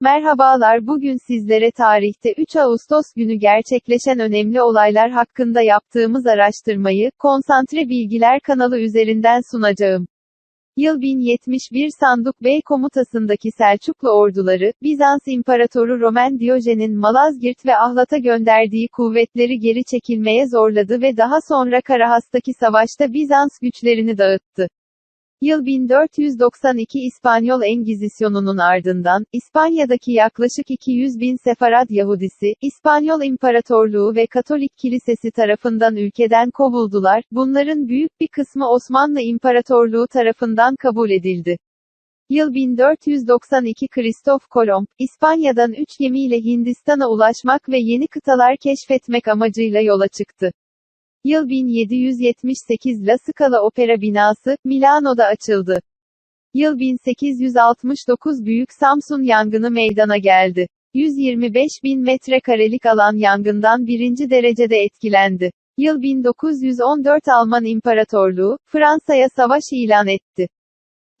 Merhabalar bugün sizlere tarihte 3 Ağustos günü gerçekleşen önemli olaylar hakkında yaptığımız araştırmayı, Konsantre Bilgiler kanalı üzerinden sunacağım. Yıl 1071 Sanduk Bey komutasındaki Selçuklu orduları, Bizans İmparatoru Roman Diyojen'in Malazgirt ve Ahlat'a gönderdiği kuvvetleri geri çekilmeye zorladı ve daha sonra Karahas'taki savaşta Bizans güçlerini dağıttı. Yıl 1492 İspanyol Engizisyonunun ardından, İspanya'daki yaklaşık 200 bin Sefarad Yahudisi, İspanyol İmparatorluğu ve Katolik Kilisesi tarafından ülkeden kovuldular, bunların büyük bir kısmı Osmanlı İmparatorluğu tarafından kabul edildi. Yıl 1492 Kristof Kolomb, İspanya'dan 3 gemiyle Hindistan'a ulaşmak ve yeni kıtalar keşfetmek amacıyla yola çıktı. Yıl 1778 La Scala Opera binası, Milano'da açıldı. Yıl 1869 Büyük Samsun yangını meydana geldi. 125 bin metrekarelik alan yangından birinci derecede etkilendi. Yıl 1914 Alman İmparatorluğu, Fransa'ya savaş ilan etti.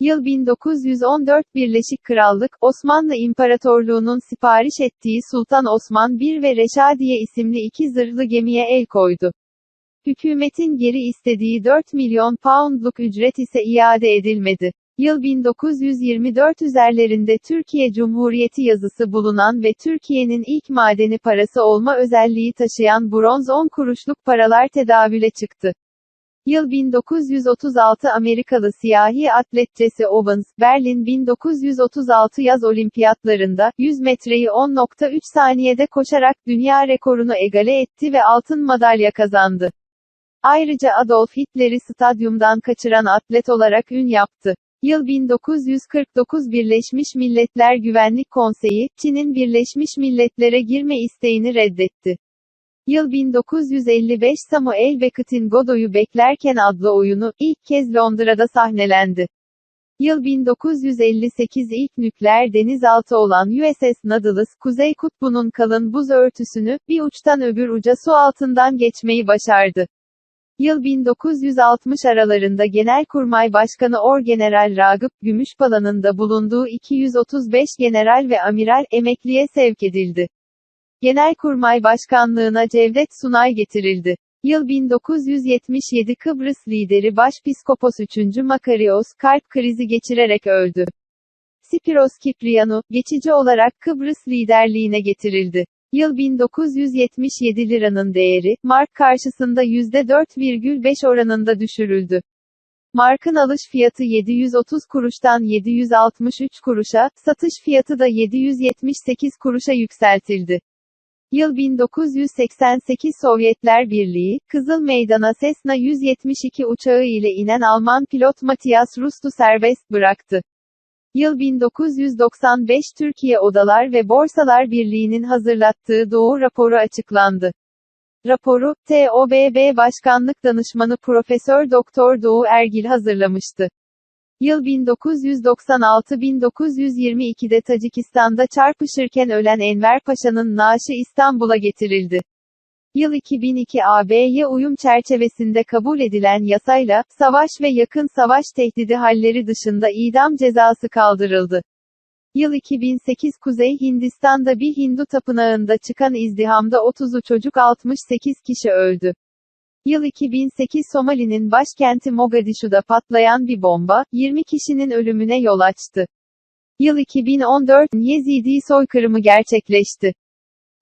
Yıl 1914 Birleşik Krallık, Osmanlı İmparatorluğu'nun sipariş ettiği Sultan Osman I ve Reşadiye isimli iki zırhlı gemiye el koydu. Hükümetin geri istediği 4 milyon poundluk ücret ise iade edilmedi. Yıl 1924 üzerlerinde Türkiye Cumhuriyeti yazısı bulunan ve Türkiye'nin ilk madeni parası olma özelliği taşıyan bronz 10 kuruşluk paralar tedavüle çıktı. Yıl 1936 Amerikalı siyahi atlet Jesse Owens, Berlin 1936 yaz olimpiyatlarında, 100 metreyi 10.3 saniyede koşarak dünya rekorunu egale etti ve altın madalya kazandı. Ayrıca Adolf Hitler'i stadyumdan kaçıran atlet olarak ün yaptı. Yıl 1949 Birleşmiş Milletler Güvenlik Konseyi, Çin'in Birleşmiş Milletler'e girme isteğini reddetti. Yıl 1955 Samuel Beckett'in Godot'u Beklerken adlı oyunu, ilk kez Londra'da sahnelendi. Yıl 1958 ilk nükleer denizaltı olan USS Nautilus, Kuzey Kutbu'nun kalın buz örtüsünü, bir uçtan öbür uca su altından geçmeyi başardı. Yıl 1960 aralarında Genelkurmay Başkanı Orgeneral Ragıp Gümüşpalan'ın da bulunduğu 235 general ve amiral emekliye sevk edildi. Genelkurmay Başkanlığına Cevdet Sunay getirildi. Yıl 1977 Kıbrıs lideri Başpiskopos 3. Makarios, kalp krizi geçirerek öldü. Spiros Kipriano, geçici olarak Kıbrıs liderliğine getirildi. Yıl 1977 liranın değeri, mark karşısında %4,5 oranında düşürüldü. Markın alış fiyatı 730 kuruştan 763 kuruşa, satış fiyatı da 778 kuruşa yükseltildi. Yıl 1988 Sovyetler Birliği, Kızıl Meydan'a Cessna 172 uçağı ile inen Alman pilot Matthias Rust'u serbest bıraktı. Yıl 1995 Türkiye Odalar ve Borsalar Birliği'nin hazırlattığı Doğu raporu açıklandı. Raporu, TOBB Başkanlık Danışmanı Profesör Doktor Doğu Ergil hazırlamıştı. Yıl 1996-1922'de Tacikistan'da çarpışırken ölen Enver Paşa'nın naaşı İstanbul'a getirildi. Yıl 2002 AB'ye uyum çerçevesinde kabul edilen yasayla, savaş ve yakın savaş tehdidi halleri dışında idam cezası kaldırıldı. Yıl 2008 Kuzey Hindistan'da bir Hindu tapınağında çıkan izdihamda 30'u çocuk 68 kişi öldü. Yıl 2008 Somali'nin başkenti Mogadishu'da patlayan bir bomba, 20 kişinin ölümüne yol açtı. Yıl 2014 Yezidi soykırımı gerçekleşti.